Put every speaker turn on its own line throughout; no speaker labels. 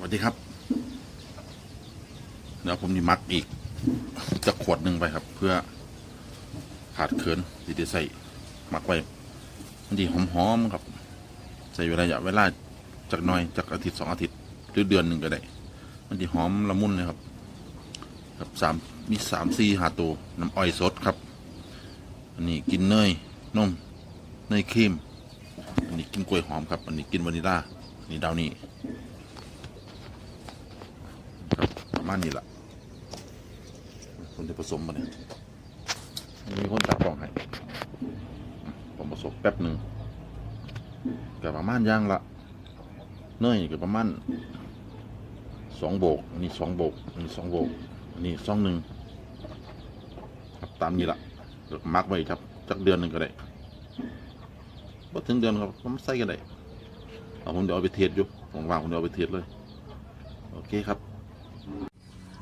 วัสดีครับ เดี๋ยวผมนี่มักอีกจะขวดหนึ่งไปครับ เพื่อขาดเคินที่จะใส่มักไว้มันดีหอมๆครับ ใส่เวลาระยะเวลาจากน้อยจากอาทิตย์สองอาทิตย์หรือเดือนหนึ่งก็ได้ มันดีหอมละมุนเลยครับ ครับสามมีสามสี่หาตัวน้ำอ้อยสดครับ อันนี้กินเนยนมเนยครีมอันนี้กินกล้วยหอมครับ อันนี้กินวานิลลาอันนี้ดาวนี่ครับประ มาณนี้แหละคนจะผสมมาเนี่ยมีคนตัดกล่องให้ผมผสมแป๊บหนึ่งกับประมาณย่างละเนยกับประมาณสองโบกนนี้สองโบกนนี้สองโบกนนี้สองหนึ่งครับตามนี้ละแล้วก็มักไว้ครับจักเดือนหนึ่งก็ได้บ่ถึงเดือนครับผมใส่กันได้เอาผมเดี๋ยวเอาไปเทสอยู่ผมวางผมเดี๋ยวเอาไปเทสเลย โอเคครับ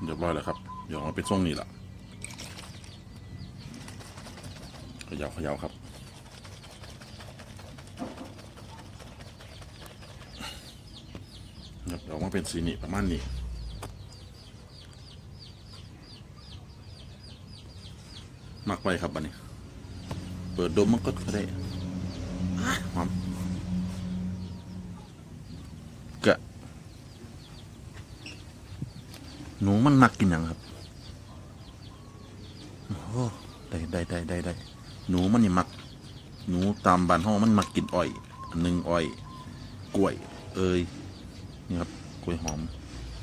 เรียบร้อยแล้วครับเดี๋ยวเอาไปส่งนี่ละเขยาเขยาครับเดี๋ยวออกมาเป็นสีนี้ประมาณนี้มักไว้ครับบันนี้ เปิดดมมันก็ได้ หอมกะ หนูมันมักกินหยังครับโอ้ได้ได้ได้ได้ได้หนูมันนี่มัก หนูตามบ้านห้องมันมักกินอ้อยอันหนึ่งอ้อย กล้วย เอ้ยนี่ครับกล้วยหอม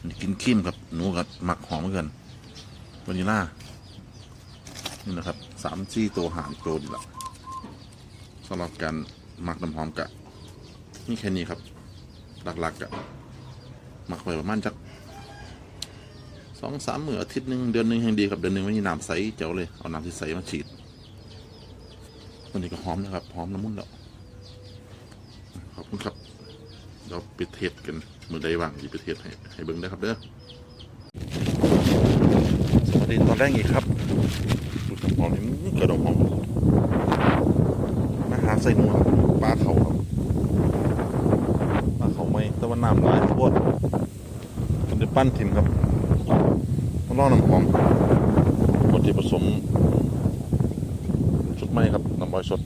นี่กินขี้มครับ หนูกับมักหอมเหมือนกันวานิลลานี่นะครับสามซี่ตัวหางตัวนี่แหละสำหรับการหมักน้ำหอมกะนี่แค่นี้ครับ หลักๆกะหมักไปประมาณจัก สองสามมื้ออาทิตย์หนึ่งเดือนหนึ่งยังดีครับเดือนหนึ่งไม่มีน้ำใสเจ๋วเลยเอาน้ำที่ใสมาฉีดวันนี้ก็หอมนะครับหอมน้ำมันแล้วขอบคุณครับเราไปเทสกันมือใดว่างดีไปเทสให้ให้เบิ้งได้ครับเด้อสวัสดีตอนแรกอีกครับดูหอมนี่กระดองหอมมาหาใส่หนูครับปลาเขาครับปลาเขาไม่แต่ว่าน้ำร้ายโคตรมันจะปั้นทิมครับ ล่อน้ำหอมหมดที่ผสมชุดไม้ครับน้ำบอยสด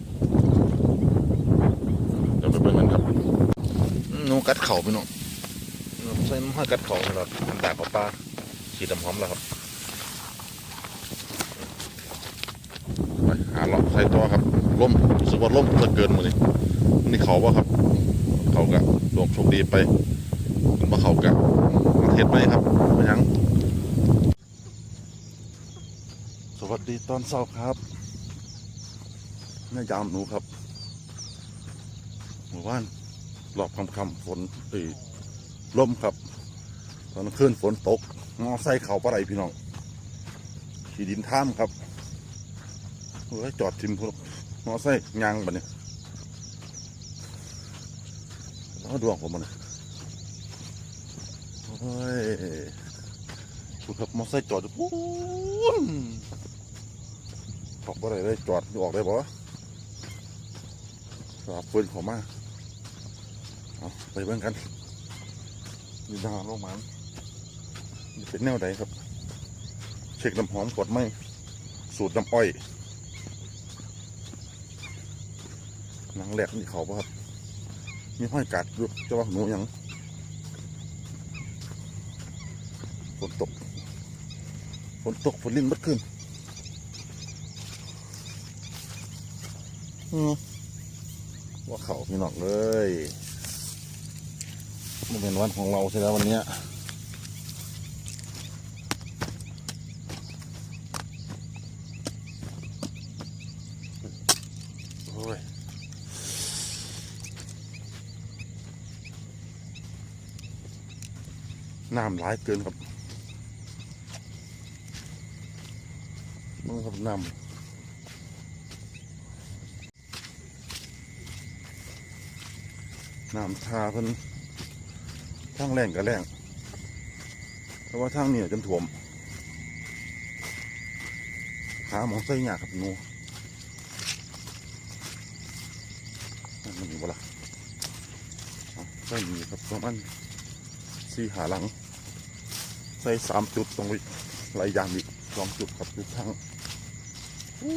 เดี๋ยวไปเบิ่งกันครับนูกัดเข่าพี่น้องใส่น้ำห้อยกัดเข่าครับอันดาบปลาฉีดน้ำหอมแล้วครับไปหาเลาะใส่ตัวครับล่มสึกว่าล่มจะเกินมือนี่นี่เขาว่าครับ เขากะดวงโชคดีไปมันมาเขากะมาเทศไหมครับมายัง ส วัสดีตอนเช้าครับแม่ยามหนูครับเมื่อวานรอบคำคำฝนเอ้ยล่มครับ ตอนกลางคืนฝนตกมอไซค์เขาปะไรพี่น้องขี่ดินท่ามครับเฮ้ยจอดทิมพวกมอไซค์ยางบัดเนี่ยแล้วดวงผมมันยโอ้ยดูครับมอไซค์จอดอยู่น ออกบ่ได้เลยจอดออกได้บ่สาบปืนเขอมาเอาไปเบิ่งกันนี่ทางโรงพยาบาลนี่เป็นแนวใดครับ เช็คน้ำหอมกดไหมสูตรน้ำอ้อยหนังแหลกนี่เขาปะครับมีห้อยกัดอยู่จะว่าหนูยังฝนตกฝนตกฝนลิ้นมัดขึ้นอืม ว่าเขาพี่น้องเลยมันเป็นวันของเราใช่แล้ววันเนี้ยน้ำร้ายเกินครับมันครับน้ำ น้ำชาเพิ่นทางแรงกับแรงเพราะว่าทางเหนี้จนถ่วมหาหมองใส่หยาครับหนูนั่นมันอยู่บ่ละเอาใส่หนีครับประมาณ
สี่หาหลัง ใส่สามจุดตรงนี้ไหยามอีกสองจุดครับจุดทั้งอู้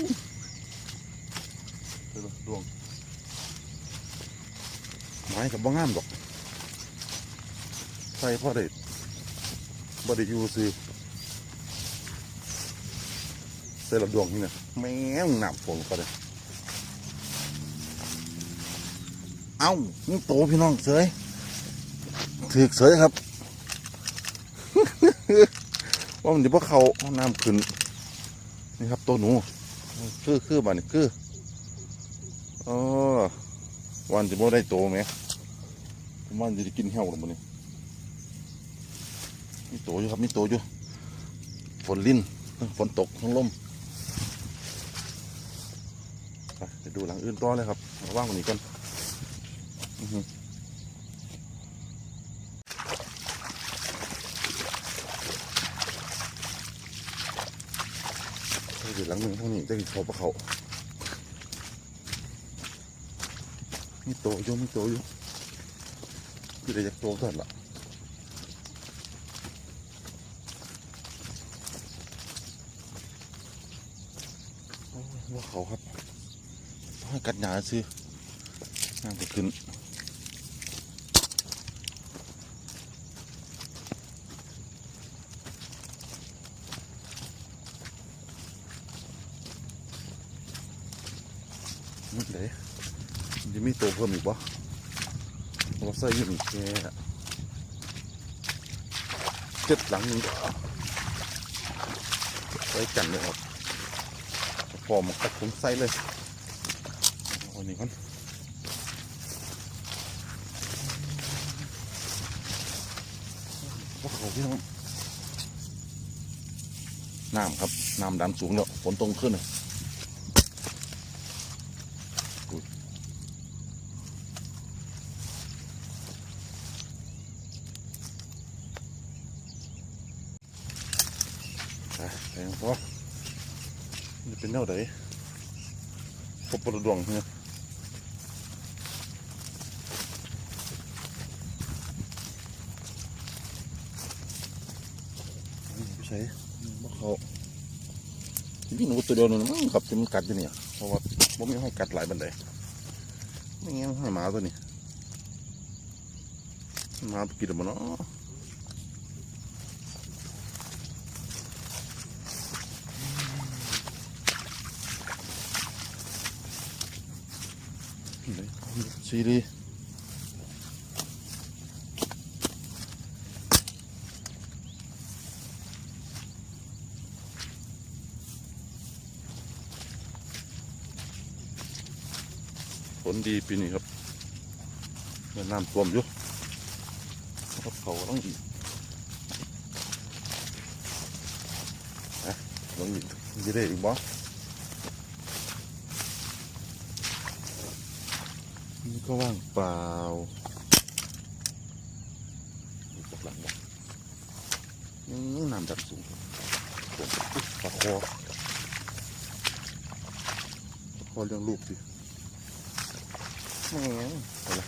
เดี๋ยวดวง ไม้กับบ้งามดอกใส่พ่อได้บ่ได้อยู่ซื้อใส่ละดวงนี่นะแม่งหนับฝนก็ได้เอ้านี่โตพี่น้องเสยถือกเสยครับ ว่ามันจะพวกเขาเอาน้ำขึ้น นี่ครับตัวหนู คือคือบ้านนี่คืออ๋อ วันจะบ่ได้โตไหมวันจะได้กินเหี้ยวหรือบ่านี่มีโตอยู่ครับมีโตอยู่ฝนลิ้นฝนตกทั้งลมไปดูหลังอื่นต่อเลยครับเอาว่างกว่านี้ก่อนอือหือไปดูหลังหนึ่งเท่านี้จะกินเขาปะเขา มีโตอยู่มีโตอยู่คือได้จากโตสั่นละว่าเขาครับต้องให้กัดหนาซื้อน้ำจะขึ้น มึดเลย มีตัวเพิ่มอีกวะว่าใส่อยืนแค่เจ็ดหลังนี้ไว้กันเลยครับพอมาตัดผมใส่เลยเอาอันนี้ก่อนว่าเขาพี่น้องน้ำครับ น้ำดันสูงแล้วฝนตรงขึ้นเลย อ่ะแพงพอนี่เป็นแนวไหนพบประดวงเนี่ยอันนี้ไม่ใช่บ่เขานี่หนูตัวเดียวนึงมั้งครับที่มันกัดอยู่เนี่ยเพราะว่าผมไม่ให้กัดหลายบันไดไม่งั้นให้หมาตัวนี้หมากินมันเนาะ ซีรีฝนดีปีนี้ครับเงินน้ำท่วมอยู่ครับเขาต้องอีกนะลองอีกยี่ได้อีกบ่นี่ ก็ว่างเปล่าดูจากหลังบ่นี่น้ำดับสูงปวดอุ๊ยปลาคอปลาคอเลี้ยงลูกสิแหม่เอาละ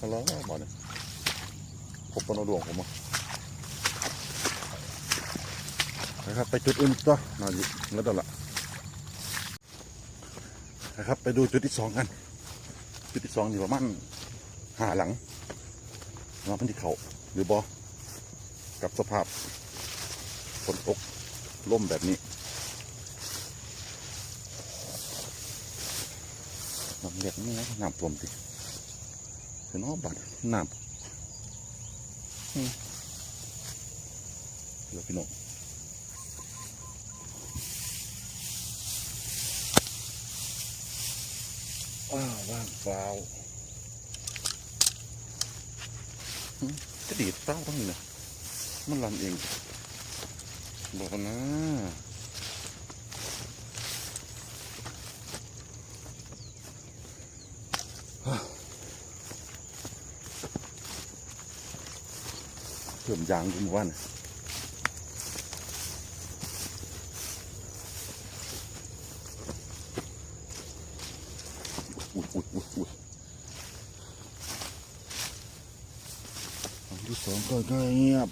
อาละบ่เนี่ยพบปนดวงผมอะ นะครับ ไปจุดอื่นต่อน่าอยู่แล้วต่อละนะครับ ไปดูจุดที่สองกัน จุดที่สองอยู่ประมาณหาหลังว่ามันที่เขาหรือบอกับสภาพฝนตกล่มแบบนี้น้ำเล็กนี่นะน้ำท่วมสิเห็นน้อบัดน้ำอืมเดี๋ยวพี่น้อง อ้าวว่างเปล่าหึจะดีดเต้าทั้งนี้นะมันรันเอง บอกนะเพิ่มยางดูหมู่านน่ะ องก็ก็เงียบ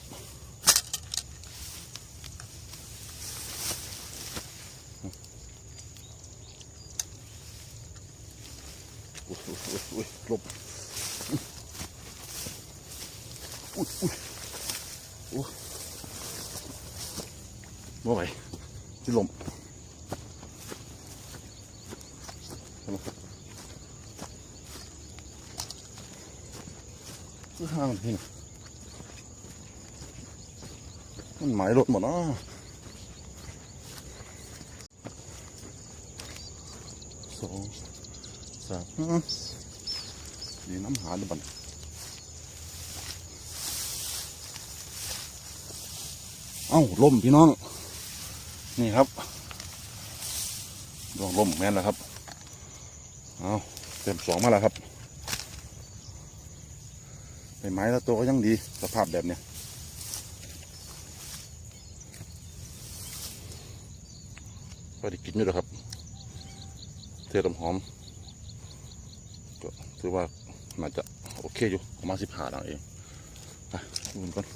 อุ้ยอุ้ยอุ้ยอุ้ยลบอุ้ยอุ้ยอุ้ยบ่ไหวที่ลมห่างที่นี่ มันหมายรถหมดเนาะสองสามอืมดีน้ำหาดิบันเอ้าล่มพี่น้อง นี่ครับดวงล่มแม่นแล้วครับ เอาเต็มสองมาแล้วครับใบไม้ล้วตัวก็ยังดี สภาพแบบเนี้ย ได้กินอยู่แล้วครับ เทลำหอม ก็ถือว่าน่าจะโอเคอยู่ประมาณสิบห้าดังเองไปดูกันก่อน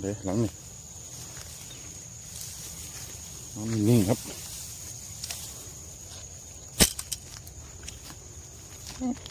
เดี๋ยวหลังนี่นิ่งครับ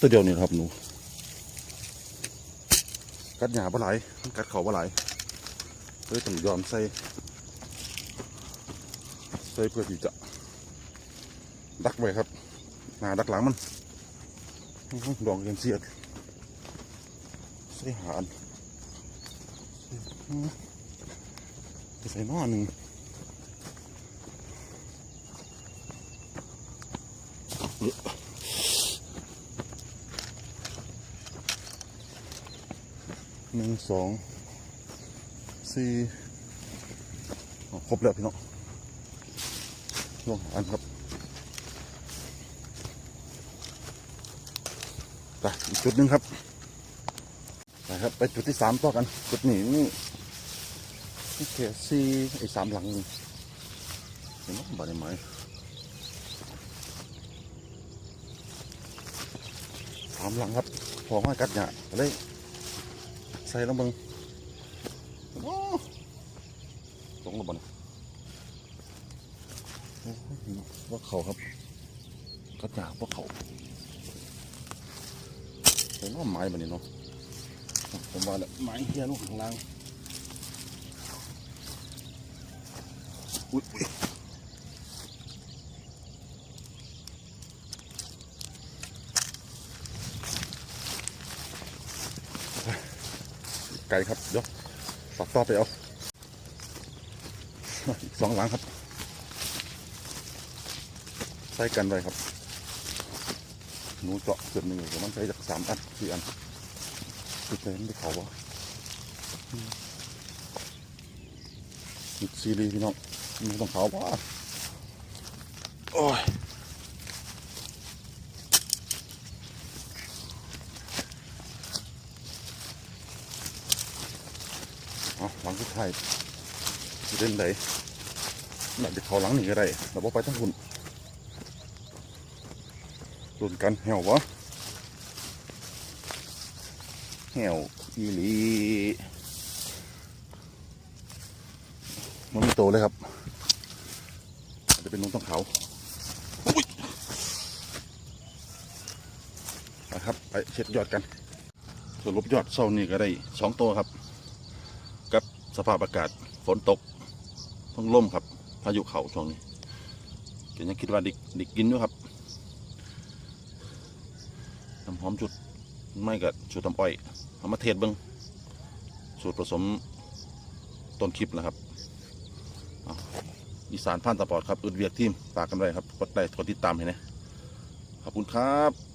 ตัวเดียวนี่ครับหนู กัดหยาปลาไหลายมันกัดเขาปลาไหลายเลยต้องยอมใส่ใส่เพื่อที่จะ ดักไว้ครับหนาดักหลังมันอื้อหือดองยังเสียดใส่หานไปใส่หม้อหนึ่ง หนึ่งสองสี่ครบแล้วพี่น้องลงอันครับไปอีกจุดหนึ่งครับไปครับ ไปจุดที่สามต่อกัน จุดนี้นี่นี่เขียสี่ไอ้สามหลังนี่เห็นไหมบ้านไม้สามหลังครับพอห้อยกัดเนี่ยก็เลย ใส่ลงเบึงโอ้ตรงระเบดว่าเขาครับกระจาว่าเขาผมว่าไม้แบบนี้เนาะผมว่าเนี่ยไม้เฮียลูกข้างล่างอุ้ยอุ้ยไก่ครับเดี๋ยวปักต่อไปเอาสองหลังครับ ใส่กันไว้ครับ หนูเจาะเกือบหนึ่งอยู่มันใช้จากสามอันสี่อันติดเลยไม่เขาวะมิดซีรีส์พี่น้องมีต้องเขาวะโอ้ย เอหลังสุดท้ายเล่นไหนน่าจะเขาหลังนี่ก็ได้แต่ว่าไปทั้งหุ่นรุนกันเหี่ยววะเหี่ยวอีหลีมันไม่โตเลยครับอาจจะเป็นนมต้องเขาไปครับ ไปเช็ดยอดกันสรุปยอดเศร้านี่ก็ได้สองตัวครับ สภาพอากาศฝนตกต้องล่มครับ พายุเข่าช่วงนี้ก็ยังคิดว่าดิดิกินด้วยครับน้ำหอมจุดไม่กับจุดตำอ้อยเอามาเทศเบิงสูตรผสมต้นคลิปนะครับอาอีสานพันตะปอดครับอึดเวียกทีมฝากกันไว้ครับ กดไลค์กดติดตามให้นะขอบคุณครับ